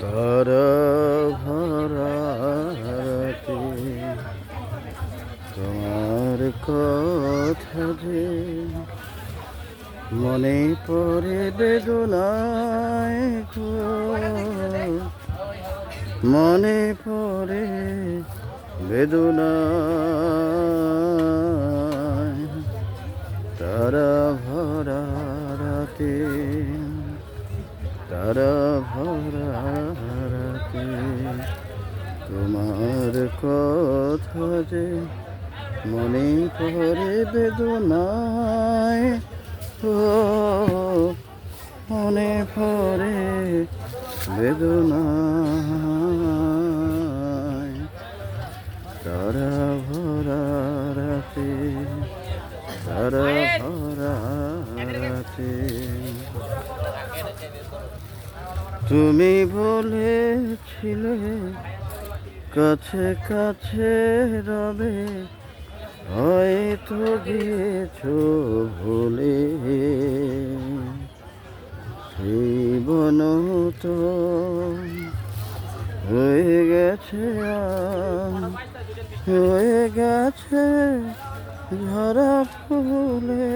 তারা ভরাতে তোমার কথা যে মনে পড়ে বেদনায় মনে পড়ে বেদনায় তারা ভরা রাতে তারা ভরা তোমার কথা যে মনে পড়ে বেদনায়, ও, মনে পড়ে বেদনায়, তারা ভরা রাতে তারা ভরা তুমি বলেছিলে কাছে কাছে রবে, হয়তো গিয়েছো ভুলে। সেই বন তো হয়ে গেছে হয়ে গেছে ঝরা ফুলে।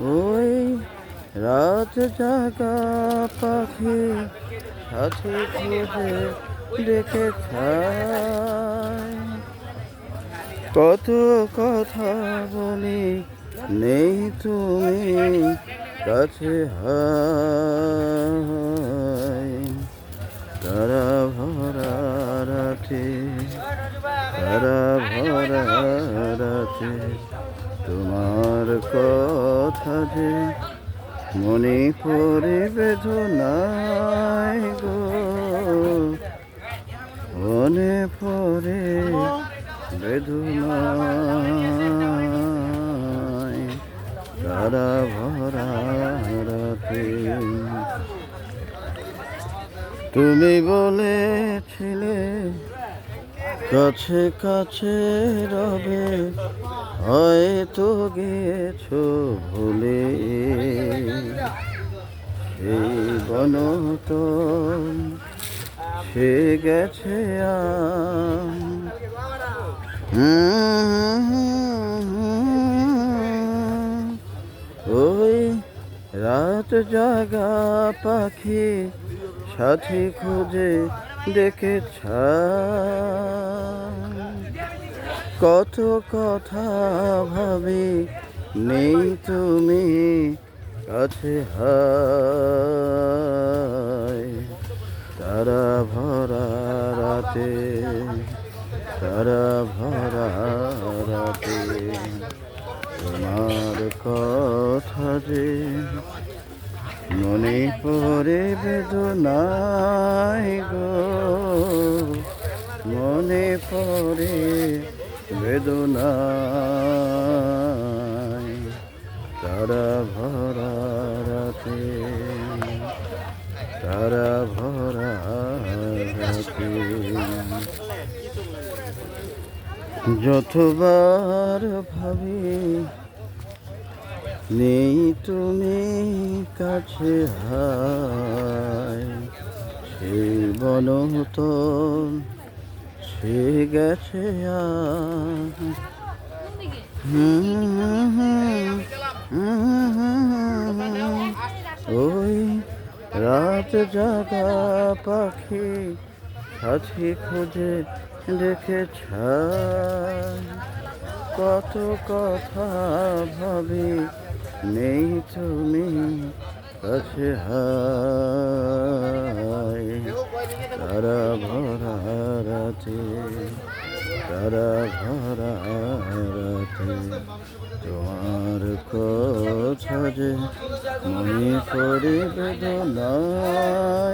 ওই রাত জাগা পাখি সাথে খুঁজে খায়। কত কথা বলি নেই তুমি কাছে তারা ভরা রাতে, তারা ভরা রাতে তোমার কথা যে মনে পড়ে বেদনায় গো। মনে পড়ে বেদনায় তারা ভরা রাতে। তুমি বলেছিলে কাছে কাছে রবে হয়তো গেছো ভুলে সেই বন তো সে গেছে। ওই রাত জাগা পাখি সাথী খুঁজে ডেকে কত কথা ভাবি, নেই তুমি কাছে তারা ভরা রাতে, তারা ভরা রাতে তোমার কথা যে মনে পড়ে বেদনায় গো, মনে পড়ে বেদনায় তারা ভরা তারা ভরা রাতে। যতবার ভাবি নেই তুমি কাছে হায়, সেই বন তো সে গেছে ওই রাত জাগা পাখি সাথী খুঁজে দেখে কত কথা ভাবি নেই তুমি কাছে হায় তারা ভরা রাতে তারা ভরা রাতে তোমার কথা যে মনে করে বেদনায়